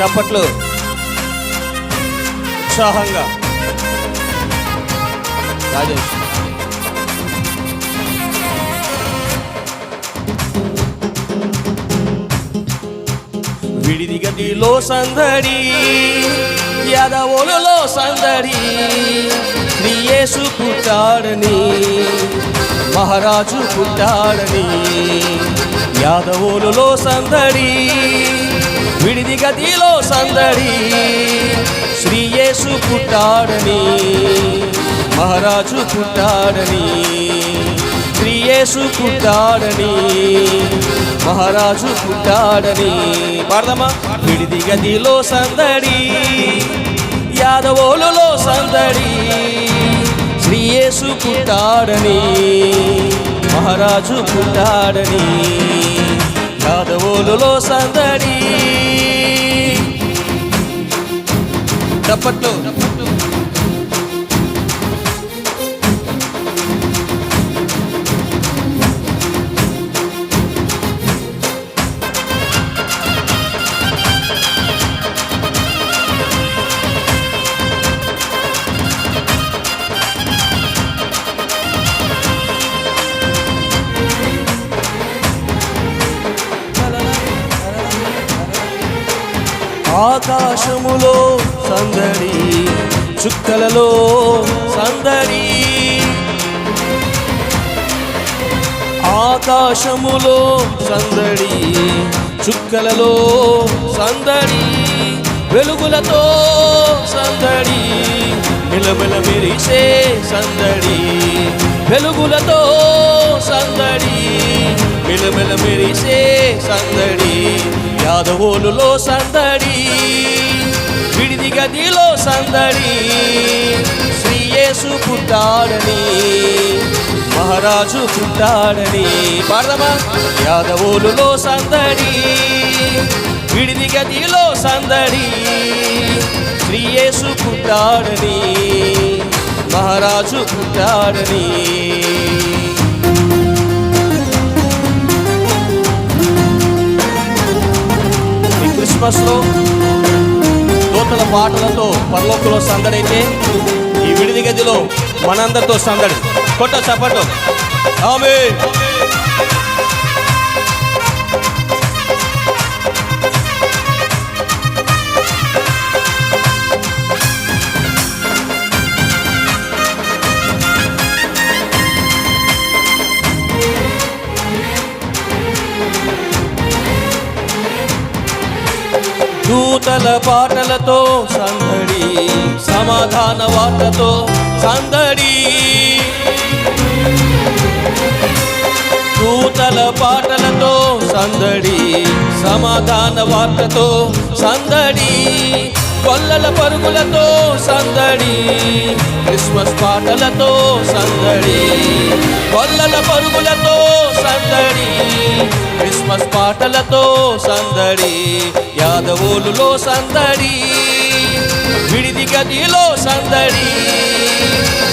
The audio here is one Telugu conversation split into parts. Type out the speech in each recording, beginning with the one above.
చప్పట్లు. ఉత్సాహంగా. రాజేష్. విడిది గదిలో సందడి యాదవులలో సందడి శ్రీయేసు పుట్టాడని మహారాజు పుట్టాడని యాదవులలో సందడి. విడిది గదిలో సందడి. శ్రీయేసు పుట్టాడని మహారాజు పుట్టాడని శ్రీయేసు పుట్టాడని మహారాజు పుట్టాడని. పాడదమ్మా విడిది గదిలో సందడి యాదవోలులో సందడి. శ్రీయేసు పుట్టాడని మహారాజు పుట్టాడని. యాదవోలులో సందడి. చప్పట్లు ఆకాశములో సందడి చుక్కలలో సందడి. ఆకాశములో సందడి చుక్కలలో సందడి. వెలుగులతో సందడి నిలబెల మెరిసే సందడి. వెలుగులతో సందడి మిలమిల మెరిసే సందడి. యాదవోలులో సందడి విడిది గదిలో సందడి శ్రీయేసు పుట్టాడని మహారాజు పుట్టాడని పాడదమా? యాదవోలులో సందడి విడిది గదిలో సందడి శ్రీయేసు పుట్టాడని మహారాజు పుట్టాడని. క్రిస్మస్లో దూతల పాటలతో పరలోకంలో సందడైతే ఈ విడిది గదిలో మనందరితో సందడి. కొట్ట చప్పట్లు ఆమె దూతల పాటలతో సందడి సమాధాన వార్తతో సందడి. దూతల పాటలతో సందడి సమాధాన వార్తతో సందడి. కొల్లల పరుగులతో సందడి క్రిస్మస్ పాటలతో సందడి. కొల్లల పరుగులతో సందడి. క్రిస్మస్ పాటలతో సందడి యాదవులులో సందడి విడిది గదిలో సందడి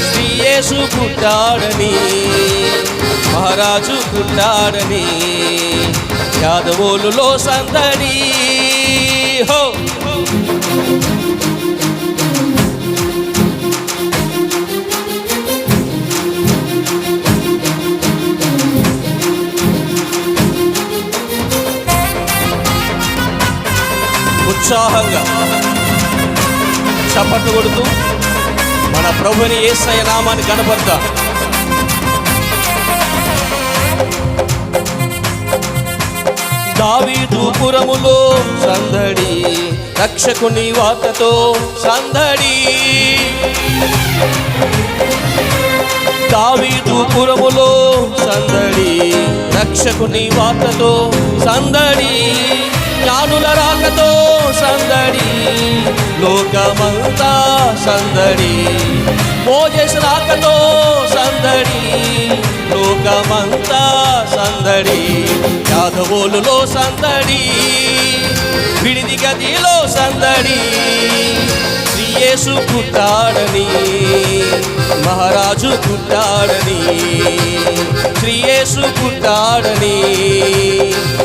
శ్రీయేసు పుట్టాడని మహారాజు పుట్టాడని యాదవులులో సందడి. హో! ఉత్సాహంగా చప్పట్లు కొడుతూ మన ప్రభుని ఏసయ నామాన్ని కనపడతా దావీదు పురములో సందడి రక్షకుని వార్తతో సందడి. దావీదు పురములో సందడి రక్షకుని వార్తతో సందడి జ్ఞానుల రాకతో సందడి లోకమంతా సందడి మోజేస్ రాకతో సందడి లోకమంతా సందడి యాదవోలులో సందడి విడిది గదిలో సందడి శ్రీయేసు పుట్టాడని మహారాజు పుట్టాడని. యేసు పుట్టాడని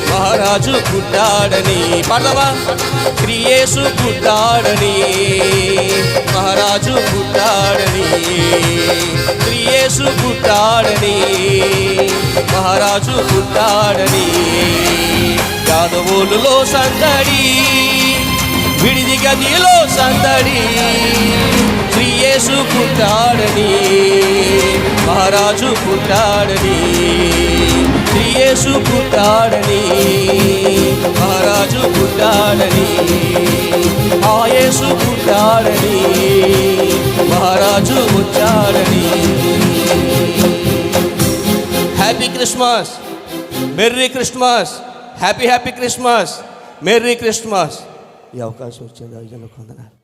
మహారాజు పుట్టాడని పాడదామా క్రియేసు పుట్టాడని మహారాజు పుట్టాడని క్రియేసు పుట్టాడని మహారాజు పుట్టాడని యాదవులులో సందడి విడిది గదిలో సందడి. యేసు పుట్టాడని మహారాజు పుట్టాడని శ్రీయేసు పుట్టాడని మహారాజు పుట్టాడని యేసు పుట్టాడని మహారాజు వచ్చాడని. Happy Christmas. Merry Christmas. Happy happy Christmas. Merry Christmas. ఈ అవకాశం వచ్చింది జనకు వందనాలు.